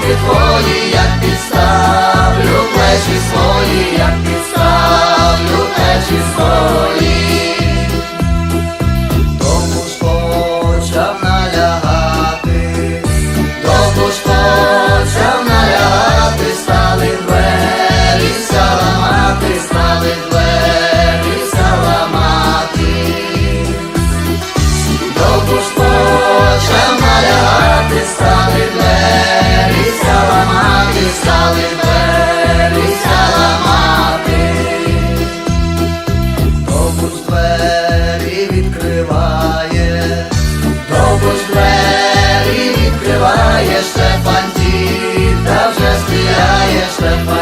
Ти твої, як ти Mustafa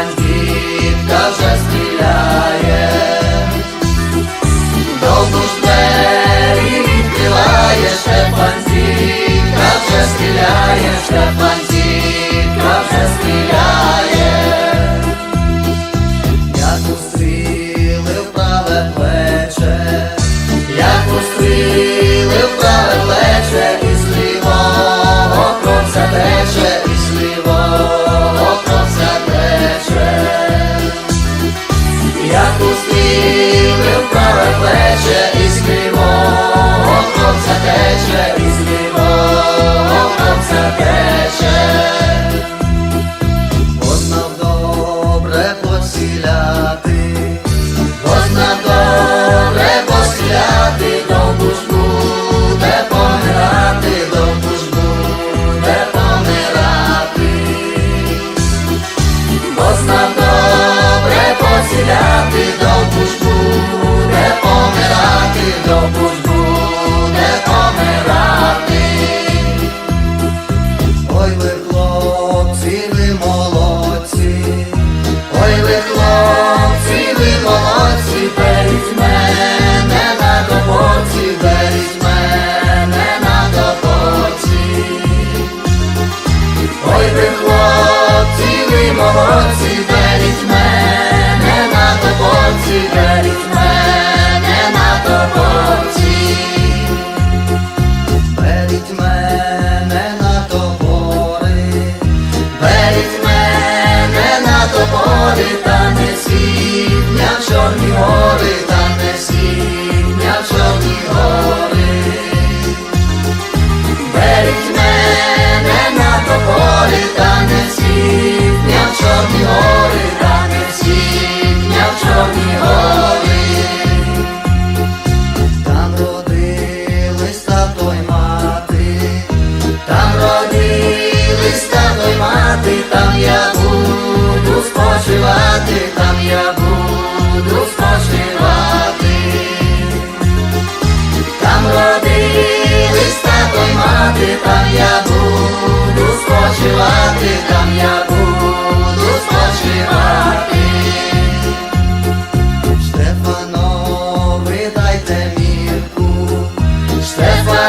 тече із кривого, хлопця тече із кривого, хлопця тече.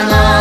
на